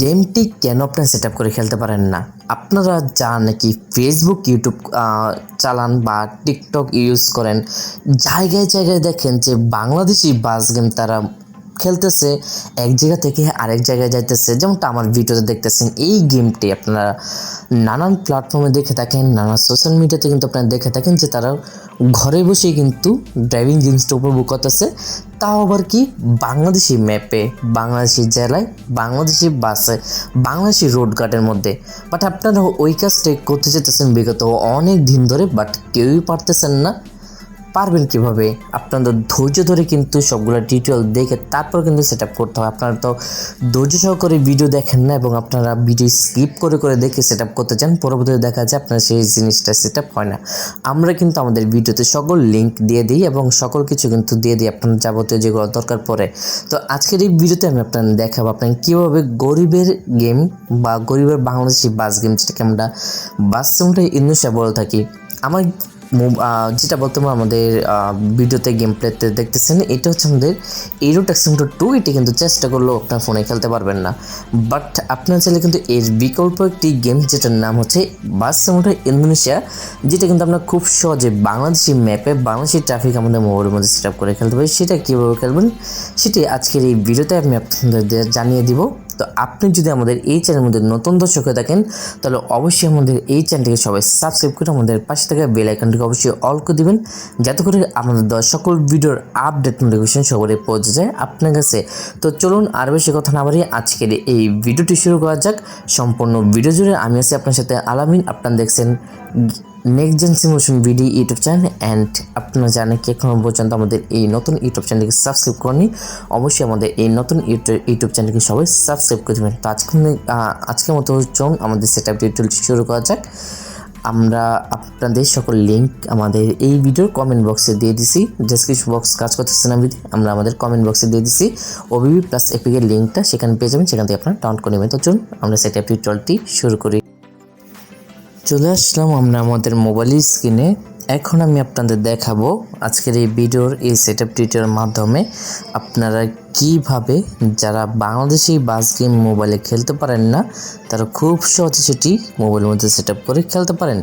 গেমটি কেন আপনি সেট আপ করে খেলতে পারেন না? আপনারা যা নাকি ফেসবুক ইউটিউব চালান বা টিকটক ইউজ করেন, জায়গায় জায়গায় দেখেন যে বাংলাদেশি বাস গেম তারা খেলতেছে, এক জায়গা থেকে আরেক জায়গায় যাইতেছে। যেমনটা আমার ভিডিওতে দেখতেছেন, এই গেমটি আপনারা নানান প্ল্যাটফর্মে দেখে থাকেন নানা সোশ্যাল মিডিয়াতে কিন্তু আপনারা দেখে থাকেন যে তারা ঘরে বসেই কিন্তু ড্রাইভিং জিনিসটা উপভোগ করতেছে। তাও আবার কি? বাংলাদেশি ম্যাপে বাংলাদেশি জেলায়, বাংলাদেশি বাসে বাংলাদেশি রোড গার্ডের মধ্যে। বাট আপনারা ওই কাজটা করতে যেতেছেন বিগত অনেক দিন ধরে বাট কেউই পারতেছেন না। পারবেন কীভাবে? আপনাদের ধৈর্য ধরে কিন্তু সবগুলো ডিটেল দেখে তারপর কিন্তু সেট আপ করতে হবে আপনারা তো ধৈর্য সহকারে ভিডিও দেখেন না এবং আপনারা ভিডিও স্কিপ করে করে দেখে সেট আপ করতে চান, পরবর্তীতে দেখা যায় আপনার সেই জিনিসটা সেট আপ হয় না। আমরা কিন্তু আমাদের ভিডিওতে সকল লিঙ্ক দিয়ে দিই এবং সকল কিছু কিন্তু দিয়ে দিই আপনার যাবতীয় যেগুলো দরকার পড়ে। তো আজকের এই ভিডিওতে আমি আপনার দেখাবো আপনার কীভাবে গরিবের গেম বা গরিবের বাংলাদেশি বাস গেম যেটাকে আমরা বাস সিমটা ইন্দোনেশিয়া বলে থাকি। আমার যেটা বর্তমানে আমাদের ভিডিওতে গেম প্লেতে দেখতেছেন, এটা হচ্ছে আমাদের এরো ট্যাক্সিমটো টু এটি কিন্তু চেষ্টা করলেও আপনার ফোনে খেলতে পারবেন না। বাট আপনার চাইলে কিন্তু এর বিকল্প একটি গেম যেটার নাম হচ্ছে বাস সিমুলেটর ইন্দোনেশিয়া যেটা কিন্তু আমরা খুব সহজে বাংলাদেশি ম্যাপে বাংলাদেশি ট্রাফিক আমাদের মোবাইলের মধ্যে সেট আপ করে খেলতে পারি সেটা কীভাবে খেলবেন, সেটি আজকের এই ভিডিওতে আমি আপনাদের জানিয়ে দিব। তো আপনি যদি আমাদের এই চ্যানেলের মধ্যে নতুন দর্শক হয়ে থাকেন, তাহলে অবশ্যই আমাদের এই চ্যানেলটিকে সবাই সাবস্ক্রাইব করে আমাদের পাশে থাকা বেল আইকনটিকে অবশ্যই অল করে দিবেন, যাতে করে আমাদের দেওয়া সকল ভিডিওর আপডেট নোটিফিকেশন সবারই পৌঁছে যায় আপনার কাছে। তো চলুন আর বেশি কথা না বাড়িয়ে আজকের এই ভিডিওটি শুরু করা যাক। সম্পূর্ণ ভিডিও জুড়ে আমি আছি আপনার সাথে আলামিন, আপনারা দেখছেন next gen simulation video YouTube channel and আপনারা জানেন কি, এখনও পর্যন্ত আমাদের এই নতুন ইউটিউব চ্যানেলকে সাবস্ক্রাইব করেনি অবশ্যই আমাদের এই নতুন ইউটিউব চ্যানেলকে সবাই সাবস্ক্রাইব করে দেবেন। তো আজকে আজকের মতো চলুন, আমাদের সেট আপ টিউটোরিয়ালটি শুরু করা যাক। আমরা আপনাদের সকল লিঙ্ক আমাদের এই ভিডিওর কমেন্ট বক্সে দিয়ে দিছি। ডেসক্রিপশন বক্স কাজ করতেছে না বিধি, আমরা আমাদের কমেন্ট বক্সে দিয়ে দিছি। ওবিবি প্লাস এপিকের লিঙ্কটা সেখানে পেয়ে যাবেন, সেখান থেকে আপনারা ডাউনলোড করে নেবেন। তো চলুন, আমরা সেট আপ টিউটোরিয়ালটি শুরু করি। চলে আসলাম আমরা আমাদের মোবাইল স্ক্রিনে এখন আমি আপনাদের দেখাবো আজকের এই ভিডিওর এই সেট আপ মাধ্যমে আপনারা কীভাবে যারা বাংলাদেশি বাস গেম মোবাইলে খেলতে পারেন না, তারা খুব সহজে সেটি মোবাইলের মধ্যে সেট আপ করে খেলতে পারেন।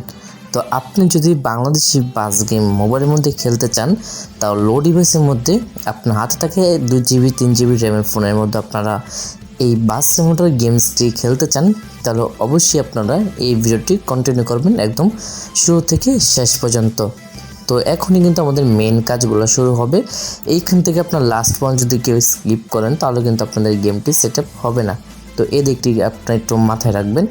তো আপনি যদি বাংলাদেশি বাস গেম মোবাইলের মধ্যে খেলতে চান, তাও লো ডিভাইসের মধ্যে আপনার হাতে থাকে দুই জিবি তিন জিবি র্যামের ফোনের মধ্যে আপনারা এই বাস সিমুলেটর গেমসটি খেলতে চান, তাহলে অবশ্যই আপনারা এই ভিডিওটি কন্টিনিউ করবেন একদম শুরু থেকে শেষ পর্যন্ত। তো এখনই কিন্তু আমাদের মেন কাজগুলো শুরু হবে। এইখান থেকে আপনার লাস্ট পয়েন্ট যদি কেউ স্কিপ করেন, তাহলে কিন্তু আপনাদের গেমটি সেট হবে না। তো এই দিকটি আপনারা একটু মাথায় রাখবেন।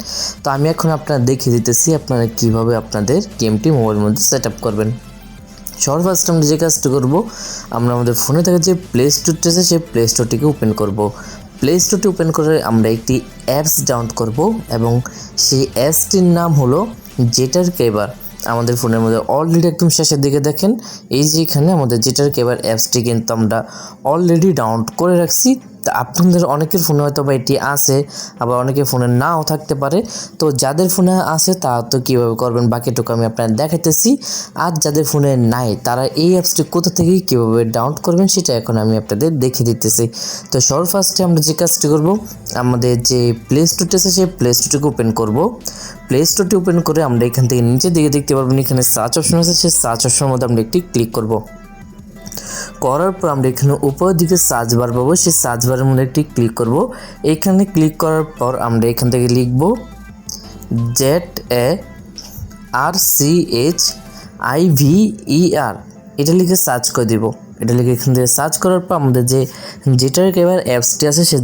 তো আমি এখন আপনারা দেখিয়ে দিতেছি আপনারা কীভাবে আপনাদের গেমটি মোবাইলের মধ্যে সেট করবেন। সবার ফার্স্ট আমরা যে কাজটি করব, আমরা আমাদের ফোনে থাকা যে প্লে স্টোরটা আছে, সেই প্লে স্টোরটিকে ওপেন করব। প্লে স্টোরটি ওপেন করে আমরা একটি অ্যাপস ডাউনলোড করব এবং সেই অ্যাপসটির নাম হলো জেটার কেবার আমাদের ফোনের মধ্যে অলরেডি একদম শেষের দিকে দেখেন। এই যে এখানে আমাদের জেটার কেবার অ্যাপসটি কিন্তু আমরা অলরেডি ডাউনলোড করে রাখছি। তা আপনাদের অনেকের ফোনে হয়তো বা এটি আছে, আবার অনেকের ফোনে নাও থাকতে পারে। তো যাদের ফোনে আছে তা তো কীভাবে করবেন? বাকিটুকু আমি আপনার দেখাতেছি আর যাদের ফোনে নাই, তারা এই অ্যাপসটি কোথা থেকে কীভাবে ডাউনলোড করবেন সেটা এখন আমি আপনাদের দেখিয়ে দিতেছি। তো ফার্স্টে আমরা যে কাজটি করব, আমাদের যে প্লে স্টোরটি আছে সেই প্লে স্টোরটিকে ওপেন করব। প্লে স্টোরটি ওপেন করে আমরা এখান থেকে নিচের দিকে দেখতে পারবেন, এখানে সার্চ অপশন আছে, সেই সার্চ অপশনের মধ্যে আমরা একটি ক্লিক করব। করার পর আমরা এখানে উপরের দিকে সার্চ বার পাবো। সেই সার্চ বারের মধ্যে একটি ক্লিক করব। এখানে ক্লিক করার পর আমরা এখান থেকে লিখব Z A R C H I V E R এটা লিখে সার্চ করে দিব। এটা লিখে এখান থেকে সার্চ করার পর আমাদের যে জেটার কেবার অ্যাপসটি আছে, সে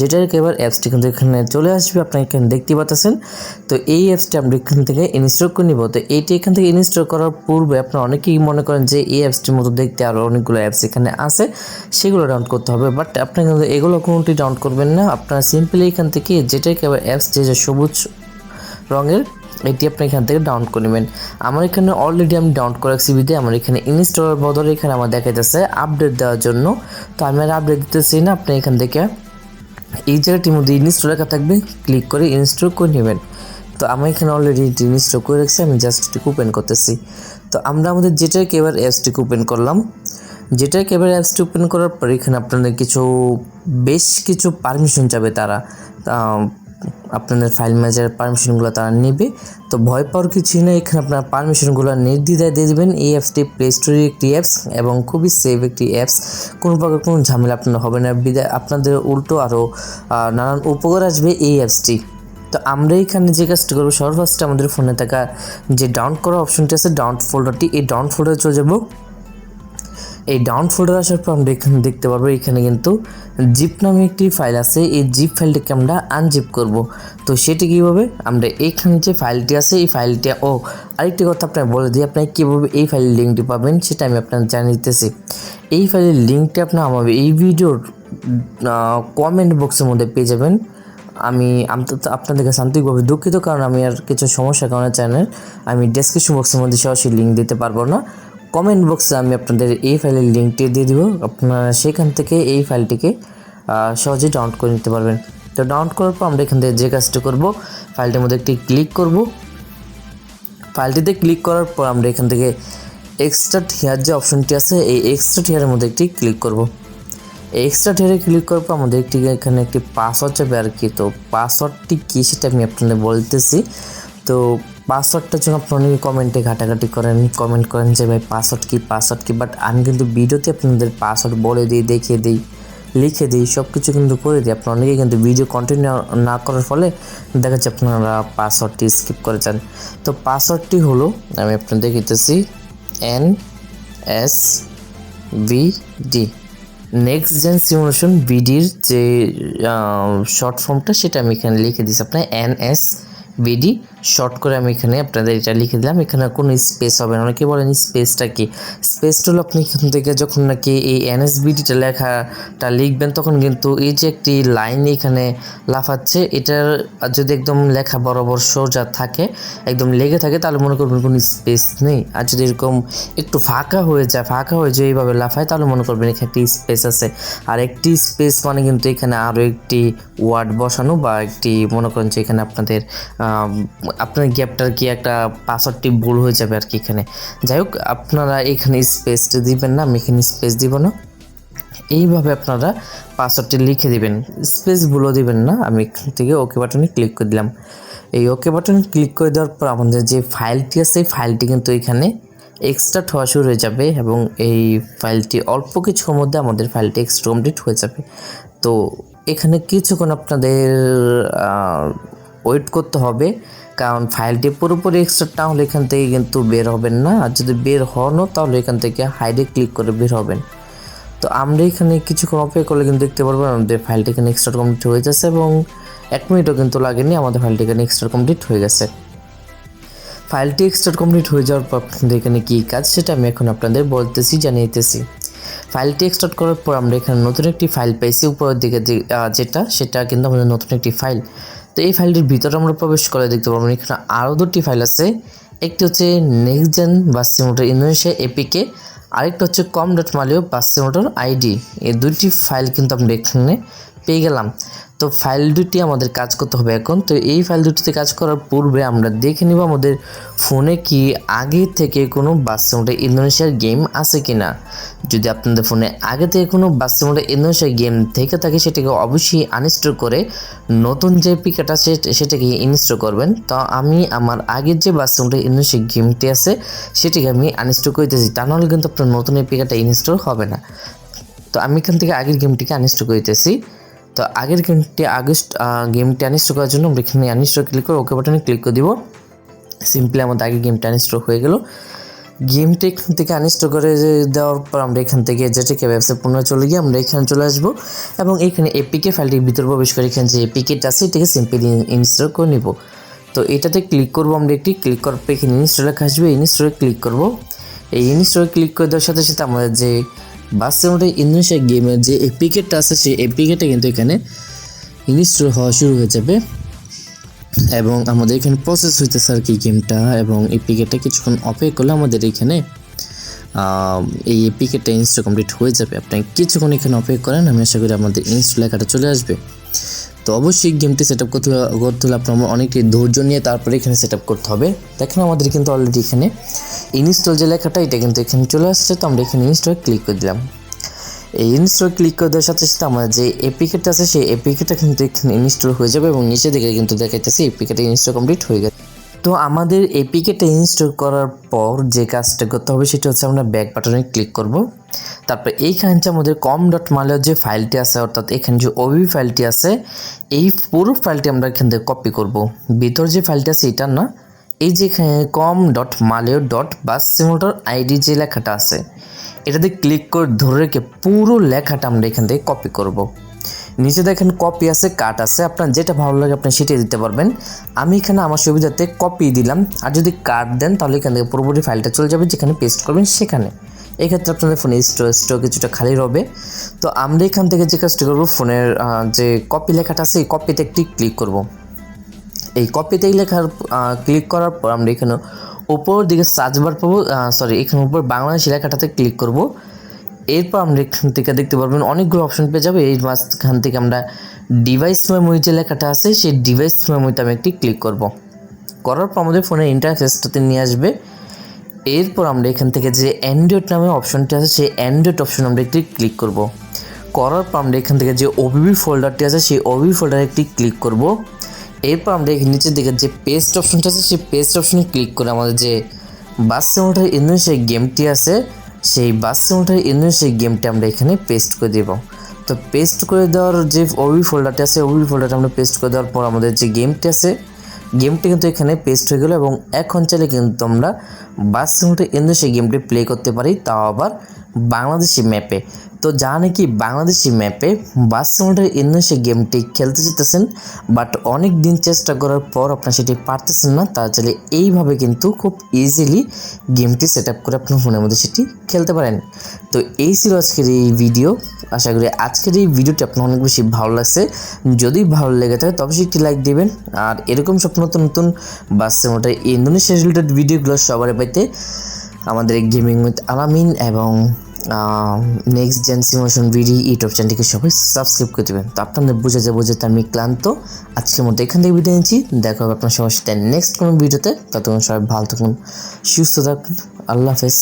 জেটার কেবার অ্যাপসটি কিন্তু এখানে চলে আসবে। আপনারা এখানে দেখতে পাচ্ছেন তো এই অ্যাপসটি আমরা এখান থেকে ইনস্টল করে নিব। তো এইটি এখান থেকে ইনস্টল করার পূর্বে আপনারা অনেকেই মনে করেন যে এই অ্যাপসটির মতো দেখতে আরও অনেকগুলো অ্যাপস এখানে আছে, সেগুলো ডাউনলোড করতে হবে। বাট আপনারা কিন্তু এগুলো কোনোটি ডাউনলোড করবেন না। আপনারা সিম্পলি এখান থেকে জেটার কেবার অ্যাপস যে সবুজ রঙের এটি আপনি এখান থেকে ডাউনলোড করে নেবেন। আমার এখানে অলরেডি আমি ডাউনলোড করে রাখছি বিদে আমার এখানে ইনস্টলের বদলে এখানে আমার দেখাইতেছে আপডেট দেওয়ার জন্য। তো আমি আর আপডেট দিতেছি না, আপনি এখান থেকে এই জায়গাটির মধ্যে ইনস্টল লেখা থাকবে ক্লিক করে ইনস্টল করে নেবেন। তো আমি এখানে অলরেডি এটি ইনস্টল করে রাখছি, আমি জাস্ট এটিকে ওপেন করতেছি। তো আমরা আমাদের যেটাকে এবার অ্যাপসটিকে ওপেন করলাম। যেটাকে এবার অ্যাপসটি ওপেন করার পর এখানে আপনাদের কিছু, বেশ কিছু পারমিশন চাবে তারা। আপনাদের ফাইল ম্যানেজার পারমিশনগুলো তারা নেবে। তো ভয় পাওয়ার কিছুই নেই, এখানে আপনার পারমিশনগুলো নির্দ্বিধায় দিয়ে দেবেন। এই অ্যাপসটি প্লে স্টোরের একটি অ্যাপস এবং খুবই সেফ একটি অ্যাপস কোনো প্রকার কোনো ঝামেলা আপনার হবে না। বিদায়, আপনাদের উল্টো আরও নানান উপকার আসবে এই অ্যাপসটি তো আমরা এখানে যে কাজটি করব, সর্বফার্স্টে আমাদের ফোনে থাকা যে ডাউন করা অপশনটি আছে ডাউন ফোল্ডারটি এই ডাউন ফোল্ডারে চলে যাব। এই ডাউন ফোল্ডার আসার পর আমরা এখানে দেখতে পারব, এখানে কিন্তু জিপ নামে একটি ফাইল আছে। এই জিপ ফাইলটিকে আমরা আনজিপ করব। তো সেটি কীভাবে? আমরা এইখানে যে ফাইলটি আছে, এই ফাইলটি ও, আরেকটি কথা আপনাকে বলে দিই আপনি কীভাবে এই ফাইলের লিঙ্কটি পাবেন সেটা আমি আপনাকে জানিয়ে দিতেছি। এই ফাইলের লিঙ্কটি আপনার আমার এই ভিডিওর কমেন্ট বক্সের মধ্যে পেয়ে যাবেন। আমি আপনাদের কাছে আন্তরিকভাবে দুঃখিত, কারণ আমি আর কিছু সমস্যার কারণে চ্যানেল আমি ডেসক্রিপশন বক্সের মধ্যে সরাসরি লিঙ্ক দিতে পারব না। কমেন্ট বক্সে আমি আপনাদের এই ফাইলের লিঙ্কটি দিয়ে দিব। আপনারা সেখান থেকে এই ফাইলটিকে আহ, সহজেই ডাউনলোড করে নিতে পারবেন। তো ডাউনলোড করার পর আমরা এখান থেকে যে কাজটি করব ফাইলটির মধ্যে একটি ক্লিক করব। ফাইলটিতে ক্লিক করার পর আমরা এখান থেকে এক্সট্রা টিয়ার যে অপশনটি আছে এই এক্সট্রা টিয়ারের মধ্যে একটি ক্লিক করব। এক্সট্রা টিয়ারে ক্লিক করার পর আমাদের একটি এখানে একটি পাসওয়ার্ড যাবে আর কি তো পাসওয়ার্ডটি কী সেটা আমি আপনাদের বলতেছি। তো পাসওয়ার্ডটার জন্য আপনি অনেকে কমেন্টে ঘাটাঘাটি করেন কমেন্ট করেন যে, ভাই, পাসওয়ার্ড কী পাসওয়ার্ড কী? বাট আমি কিন্তু ভিডিওতে আপনাদের পাসওয়ার্ড বলে দিই, দেখিয়ে দিই, লিখে দিই সব কিছু কিন্তু করে দিই। আপনার অনেকেই কিন্তু ভিডিও কন্টিনিউ না করার ফলে দেখা যাচ্ছে আপনারা পাসওয়ার্ডটি স্কিপ করে যান। তো পাসওয়ার্ডটি হলো, আমি আপনাদের দেখিতেছি এন এস ভিডি নেক্সট জেন সিমুলেশন বিডির যে শর্ট ফর্মটা সেটা আমি এখানে লিখে দিচ্ছি আপনার এন এস বিডি শর্ট করে আমি এখানে আপনাদের এটা লিখে দিলাম। এখানে কোনো স্পেস হবে না। অনেকে বলেন স্পেসটা কি? স্পেসটা হলো আপনি এখান থেকে যখন নাকি এই এনএসবিডিটা লেখাটা লিখবেন, তখন কিন্তু এই যে একটি লাইন এখানে লাফাচ্ছে, এটার যদি একদম লেখা বরাবর সোজা থাকে, একদম লেগে থাকে, তাহলে মনে করবেন কোনো স্পেস নেই। আর যদি এরকম একটু ফাঁকা হয়ে যায়, ফাঁকা হয়ে যায় এইভাবে লাফায়, তাহলে মনে করবেন এখানে একটি স্পেস আছে। আর একটি স্পেস মানে কিন্তু এখানে আরও একটি ওয়ার্ড বসানো বা একটি মনে করেন যে এখানে আপনাদের আপনার গ্যাপটার কি একটা পাসওয়ার্ডটি ভুল হয়ে যাবে আর কি এখানে? যাই হোক, আপনারা এখানে স্পেসটা দিবেন না, আমি এখানে স্পেস দিব না। এইভাবে আপনারা পাসওয়ার্ডটি লিখে দিবেন। স্পেস ভুলও দিবেন না, আমি এখান থেকে ওকে বাটনে ক্লিক করে দিলাম। এই ওকে বাটনে ক্লিক করে দেওয়ার পর আমাদের যে ফাইলটি আছে সেই ফাইলটি কিন্তু এখানে এক্সট্রা হওয়া শুরু হয়ে যাবে এবং এই ফাইলটি অল্প কিছুর মধ্যে আমাদের ফাইলটি এক্সট্রা কমপ্লিট হয়ে যাবে। তো এখানে কিছুক্ষণ আপনাদের ওয়েট করতে হবে। কারণ ফাইলটি পুরোপুরি এক্সট্রা না হলে এখান থেকে কিন্তু বের হবেন না। আর যদি বের হনও তাহলে এখান থেকে হাইডে ক্লিক করে বের হবেন। তো আমরা এখানে কিছুক্ষণ অপেক্ষা করলে কিন্তু দেখতে পারব আমাদের ফাইলটি এখানে এক্সট্রা কমপ্লিট হয়ে যাচ্ছে এবং এক মিনিটও কিন্তু লাগেনি, আমাদের ফাইলটি এখানে এক্সট্রা কমপ্লিট হয়ে গেছে। ফাইলটি এক্সট্রা কমপ্লিট হয়ে যাওয়ার পর আপনাদের এখানে কী কাজ সেটা আমি এখন আপনাদের বলতেছি, জানিয়েতেছি। ফাইলটি এক্সট্রাক্ট করার পর আমরা এখানে নতুন একটি ফাইল পেয়েছি, উপরের দিকে যেটা, সেটা কিন্তু আমাদের নতুন একটি ফাইল তো এই ফাইলটির ভিতরে আমরা প্রবেশ করে দেখতে পারব এখানে আরও দুটি ফাইল আছে। একটি হচ্ছে next gen bus Indonesia APK আরেকটা হচ্ছে কম ডট মালিও বাস সিমোটর আইডি এই দুটি ফাইল কিন্তু আমরা এখানে পেয়ে গেলাম। তো ফাইল দুটি আমাদের কাজ করতে হবে এখন। তো এই ফাইল দুটিতে কাজ করার পূর্বে আমরা দেখে নিব আমাদের ফোনে কি আগে থেকে কোনো বাস্তবটা ইন্দোনেশিয়ার গেম আছে কি না যদি আপনাদের ফোনে আগে থেকে কোনো বাস্তবটা ইন্দোনেশিয়ার গেম থেকে থাকে, সেটাকে অবশ্যই আনইনস্টল করে নতুন যে পিকাটা সেটাকে ইনস্টল করবেন। তো আমি আমার আগের যে বাস্তবটা ইন্দোনেশিয়ার গেমটি আছে, সেটিকে আমি আনইনস্টল করতেছি। তা নাহলে কিন্তু আপনার নতুন এই পিকাটা ইনস্টল হবে না। তো আমি এখান থেকে আগের গেমটিকে আনইনস্টল করতেছি। তো আগের গেমটি আগস্ট গেমটি আনইনস্টল করার জন্য আমরা এখানে আনইনস্টল ক্লিক করে ওকে বাটনে ক্লিক করে দিব। সিম্পলি আমাদের আগে গেমটা আনইনস্টল হয়ে গেল। গেমটা এখান থেকে আনইনস্টল করে দেওয়ার পর আমরা এখান থেকে যেটাকে ব্যবসা পুনরায় চলে গিয়ে আমরা এখানে চলে আসব এবং এখানে এপিকে ফাইলটির ভিতর প্রবেশ করে এখানে যে এপিকেটা আছে, এটাকে সিম্পলি ইনস্টল করে নিব। তো এটাতে ক্লিক করব আমরা একটি ক্লিক করার পর এখানে ইনস্টল আসবে ইনস্টলে ক্লিক করব। এই ইনস্টলে ক্লিক করে দেওয়ার সাথে সাথে আমাদের যে বাস্তবে ইন্দোনেশিয়া গেমের যে এপিকেটটা আছে, সেই এপিকেটটা কিন্তু এখানে ইনস্টল হওয়া শুরু হয়ে যাবে। এবং আমাদের এখানে প্রসেস হইতেছে আর কি গেমটা এবং এই এপিকেটটা কিছুক্ষণ অপেক্ষা করলে আমাদের এখানে এই এপিকেটটা ইনস্টল কমপ্লিট হয়ে যাবে। আপনি কিছুক্ষণ এখানে অপেক্ষা করেন, আমি আশা করি আমাদের ইনস্টল লেখাটা চলে আসবে। তো অবশ্যই গেমটি সেট আপ করতে করতে হলে আপনার অনেকটাই ধৈর্য নিয়ে তারপরে এখানে সেট আপ করতে হবে। দেখেন আমাদের কিন্তু অলরেডি এখানে ইনস্টল যে লেখাটা, এটা কিন্তু এখানে চলে আসছে। তো আমরা এখানে ইনস্টল ক্লিক করে দিলাম। এই ইনস্টল ক্লিক করে দেওয়ার সাথে সাথে আমার যে এপিকেটা আছে, সেই এপিকেটা কিন্তু এখানে ইনস্টল হয়ে যাবে এবং নিচে দিকে কিন্তু দেখাইতেছে এপিকেটা ইনস্টল কমপ্লিট হয়ে গেছে। তো আমাদের এপিকেটা ইনস্টল করার পর যে কাজটা করতে হবে, সেটা হচ্ছে আমরা ব্যাক বাটনে ক্লিক করব। তারপর এইখানে যে আমাদের কম ডট মালের যে ফাইলটি আছে, অর্থাৎ এখানে যে ওবি ফাইলটি আছে, এই পুরো ফাইলটি আমরা এখান থেকে কপি করব। ভিতর যে ফাইলটি আছে এটা না, এই যে com dot maleo dot bus simulator ID যে লেখাটা আছে, এটাতে ক্লিক করে ধরে রেখে পুরো লেখাটা আমরা এখান থেকে কপি করব। নিচে দেখেন কপি আছে কাট আছে, আপনার যেটা ভালো লাগে আপনি সেটাই দিতে পারবেন। আমি এখানে আমার সুবিধাতে কপি দিলাম, আর যদি কাট দেন, তাহলে এখান থেকে পুরোপুরি ফাইলটা চলে যাবে, যেখানে পেস্ট করবেন সেখানে। এক্ষেত্রে আপনাদের ফোনে স্টো স্টো কিছুটা খালি রবে। তো আমরা এখান থেকে যে কাজটি করব ফোনের যে কপি লেখাটা আছে, এই কপিতে একটি ক্লিক করব। এই কপিতে লেখার ক্লিক করার পর আমরা এখানে উপর দিকে সার্চ বার পাবো সরি এখানে উপর বাংলাদেশি লেখাটাতে ক্লিক করব। এরপর আমরা এখান থেকে দেখতে পারবেন অনেকগুলো অপশন পেয়ে যাবে। এই মাঝখান থেকে আমরা ডিভাইস মেমোরি যে লেখাটা আছে, সেই ডিভাইস মেমোরিতে আমি একটি ক্লিক করব। করার পর আমাদের ফোনের ইন্টারফেসটাতে নিয়ে আসবে। এরপর আমরা এখান থেকে যে অ্যান্ড্রয়েড নামে অপশনটি আছে, সেই অ্যান্ড্রয়েড অপশন আমরা একটি ক্লিক করব। করার পর আমরা এখান থেকে যে ওবিবি ফোল্ডারটি আছে, সেই ওবিবি ফোল্ডারে একটি ক্লিক করব। এরপর আমরা নিচের দিকে যে পেস্ট অপশনটা আছে, সেই পেস্ট অপশনে ক্লিক করে আমাদের যে বাস সিমোটার সেই গেমটি আছে, সেই বাস সিমোটার সেই গেমটি আমরা এখানে পেস্ট করে দেব। তো পেস্ট করে দেওয়ার যে ওবি ফোল্ডারটি আছে ওবি ফোল্ডারটা আমরা পেস্ট করে দেওয়ার পর আমাদের যে গেমটি আছে গেমটি কিন্তু এখানে পেস্ট হয়ে গেলো এবং এখন চাইলে কিন্তু আমরা বাস সিমোটে ইন্দো সেই গেমটি প্লে করতে পারি, তাও আবার বাংলাদেশি ম্যাপে তো যা নাকি বাংলাদেশি ম্যাপে ইন্দো সেই গেমটি খেলতে যেতেছেন বাট অনেক দিন চেষ্টা করার পর আপনার সেটি পারতেছেন না তা চাইলে এইভাবে কিন্তু খুব ইজিলি গেমটি সেট আপ করে আপনার ফোনের মধ্যে সেটি খেলতে পারেন। তো এই ছিল আজকের এই ভিডিও আশা করি আজকের এই ভিডিওটি আপনার অনেক বেশি ভালো লাগছে। যদি ভালো লেগে থাকে তবে অবশ্যই একটি লাইক দিবেন। আর এরকম সব নতুন নতুন মোটে ইন্দোনেশিয়া রিলেটেড ভিডিওগুলো সবার পাইতে আমাদের গেমিং উইথ আলামিন এবং next gen simulation BD YouTube চ্যানেলটিকে সবাই সাবস্ক্রাইব করে দেবেন। তো আপনাদের বুঝে যে আমি ক্লান্ত। আজকের মতো এখান থেকে বিদায় নিচ্ছি। দেখা হবে আপনার সবার সাথে নেক্সট কোনো ভিডিওতে ততক্ষণ সবাই ভালো থাকুন, সুস্থ থাকুন। আল্লাহ হাফেজ।